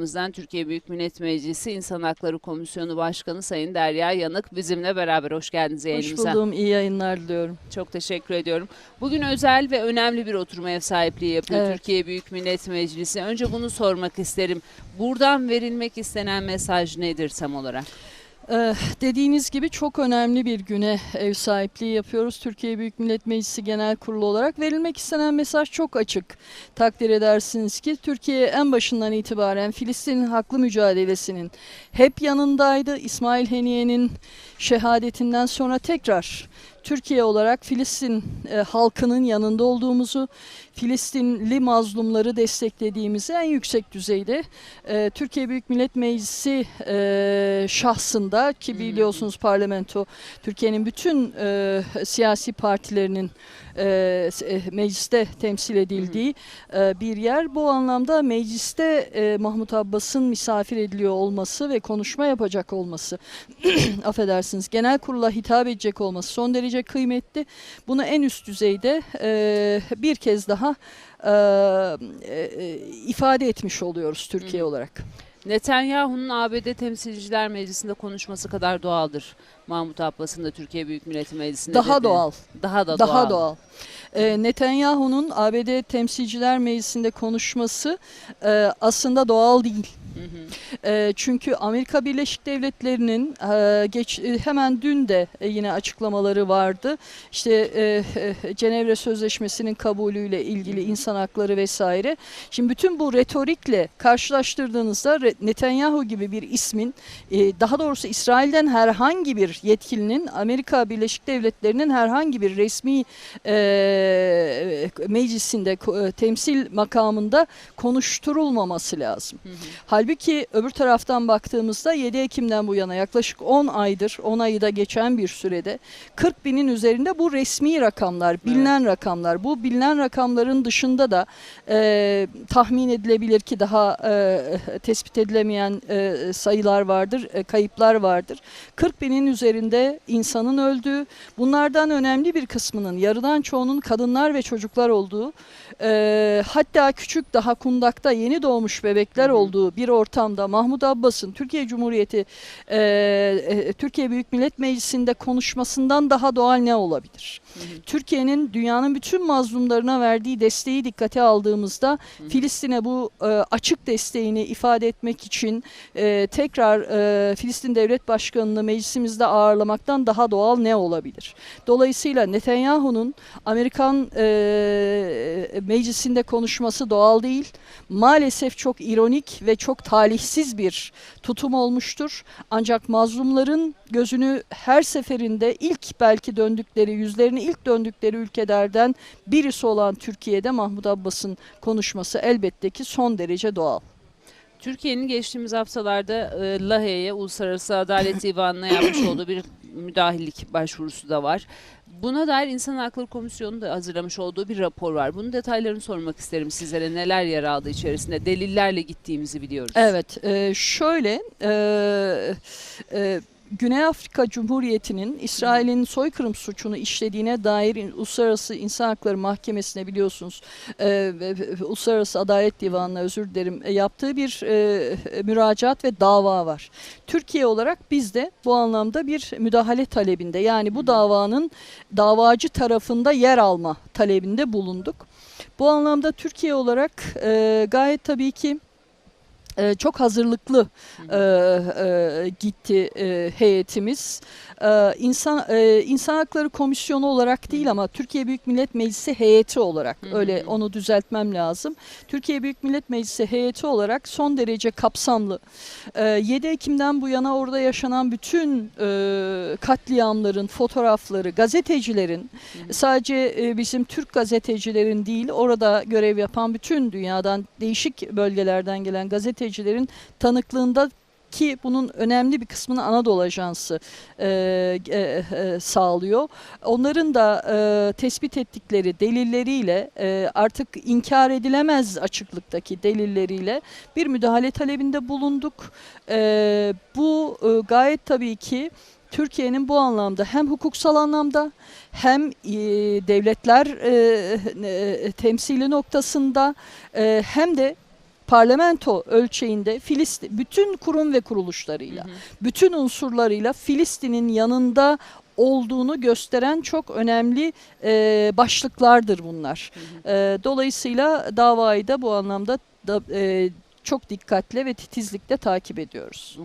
Bizden Türkiye Büyük Millet Meclisi İnsan Hakları Komisyonu Başkanı Sayın Derya Yanık bizimle beraber. Hoş geldiniz Hoş yayınımıza. buldum. iyi yayınlar diliyorum. Çok teşekkür ediyorum. Bugün özel ve önemli bir oturuma ev sahipliği yapıyor Evet. Türkiye Büyük Millet Meclisi. Önce bunu sormak isterim. Buradan verilmek istenen mesaj nedir tam olarak? Ee, dediğiniz gibi çok önemli bir güne ev sahipliği yapıyoruz. Türkiye Büyük Millet Meclisi Genel Kurulu olarak verilmek istenen mesaj çok açık. Takdir edersiniz ki Türkiye en başından itibaren Filistin'in haklı mücadelesinin hep yanındaydı. İsmail Heniye'nin şehadetinden sonra tekrar Türkiye olarak Filistin e, halkının yanında olduğumuzu, Filistinli mazlumları desteklediğimizi en yüksek düzeyde e, Türkiye Büyük Millet Meclisi e, şahsında ki biliyorsunuz parlamento Türkiye'nin bütün e, siyasi partilerinin e, e, mecliste temsil edildiği e, bir yer. Bu anlamda mecliste e, Mahmut Abbas'ın misafir ediliyor olması ve konuşma yapacak olması, affedersiniz genel kurula hitap edecek olması son derece kıymetli. Bunu en üst düzeyde e, bir kez daha e, e, ifade etmiş oluyoruz Türkiye olarak. Netanyahu'nun ABD Temsilciler Meclisi'nde konuşması kadar doğaldır. Mahmut Abbas'ın da Türkiye Büyük Millet Meclisi'nde Daha dedi. doğal. Daha da Daha doğal. doğal. Ee, Netanyahu'nun ABD Temsilciler Meclisi'nde konuşması e, aslında doğal değil. Hı hı. E, çünkü Amerika Birleşik Devletleri'nin e, geç e, hemen dün de e, yine açıklamaları vardı. İşte e, e, Cenevre Sözleşmesi'nin kabulüyle ilgili insan hakları vesaire. Şimdi bütün bu retorikle karşılaştırdığınızda Netanyahu gibi bir ismin e, daha doğrusu İsrail'den herhangi bir yetkilinin Amerika Birleşik Devletleri'nin herhangi bir resmi e, meclisinde e, temsil makamında konuşturulmaması lazım. Hı hı. Halbuki öbür taraftan baktığımızda 7 Ekim'den bu yana yaklaşık 10 aydır, 10 ayı da geçen bir sürede 40 binin üzerinde bu resmi rakamlar, bilinen rakamlar. Bu bilinen rakamların dışında da e, tahmin edilebilir ki daha e, tespit edilemeyen e, sayılar vardır, e, kayıplar vardır. 40 binin üzerinde insanın öldüğü, bunlardan önemli bir kısmının, yarıdan çoğunun kadınlar ve çocuklar olduğu, e, hatta küçük daha kundakta yeni doğmuş bebekler Hı hı. olduğu bir ortamda Mahmut Abbas'ın Türkiye Cumhuriyeti e, e, Türkiye Büyük Millet Meclisi'nde konuşmasından daha doğal ne olabilir? Türkiye'nin dünyanın bütün mazlumlarına verdiği desteği dikkate aldığımızda. Filistin'e bu e, açık desteğini ifade etmek için e, tekrar e, Filistin Devlet Başkanı'nı meclisimizde ağırlamaktan daha doğal ne olabilir? Dolayısıyla Netanyahu'nun Amerikan e, meclisinde konuşması doğal değil. Maalesef çok ironik ve çok talihsiz bir tutum olmuştur. Ancak mazlumların gözünü her seferinde ilk belki döndükleri, yüzlerini ilk döndükleri ülkelerden birisi olan Türkiye'de Mahmut Abbas'ın konuşması elbette ki son derece doğal. Türkiye'nin geçtiğimiz haftalarda e, Lahey'e Uluslararası Adalet Divanı'na yapmış olduğu bir müdahillik başvurusu da var. Buna dair İnsan Hakları Komisyonu da hazırlamış olduğu bir rapor var. Bunun detaylarını sormak isterim sizlere. Neler yer aldı içerisinde? Delillerle gittiğimizi biliyoruz. Evet, e, şöyle e, e, Güney Afrika Cumhuriyeti'nin İsrail'in soykırım suçunu işlediğine dair Uluslararası İnsan Hakları Mahkemesi'ne biliyorsunuz e, Uluslararası Adalet Divanı'na özür dilerim e, yaptığı bir e, müracaat ve dava var. Türkiye olarak biz de bu anlamda bir müdahale talebinde yani bu davanın davacı tarafında yer alma talebinde bulunduk. Bu anlamda Türkiye olarak e, gayet tabii ki e, çok hazırlıklı e, e, gitti e, heyetimiz. E, insan e, İnsan Hakları Komisyonu olarak değil ama Türkiye Büyük Millet Meclisi heyeti olarak Hı hı. öyle onu düzeltmem lazım. Türkiye Büyük Millet Meclisi heyeti olarak son derece kapsamlı. E, 7 Ekim'den bu yana orada yaşanan bütün e, katliamların fotoğrafları, gazetecilerin Hı hı. sadece e, bizim Türk gazetecilerin değil orada görev yapan bütün dünyadan değişik bölgelerden gelen gazetecilerin tanıklığında ki bunun önemli bir kısmını Anadolu Ajansı e, e, e, sağlıyor. Onların da e, tespit ettikleri delilleriyle e, artık inkar edilemez açıklıktaki delilleriyle bir müdahale talebinde bulunduk. E, bu e, gayet tabii ki Türkiye'nin bu anlamda hem hukuksal anlamda hem e, devletler e, e, temsili noktasında e, hem de parlamento ölçeğinde Filistin bütün kurum ve kuruluşlarıyla, Hı hı. bütün unsurlarıyla Filistin'in yanında olduğunu gösteren çok önemli e, başlıklardır bunlar. Hı hı. E, dolayısıyla davayı da bu anlamda da, e, çok dikkatle ve titizlikle takip ediyoruz.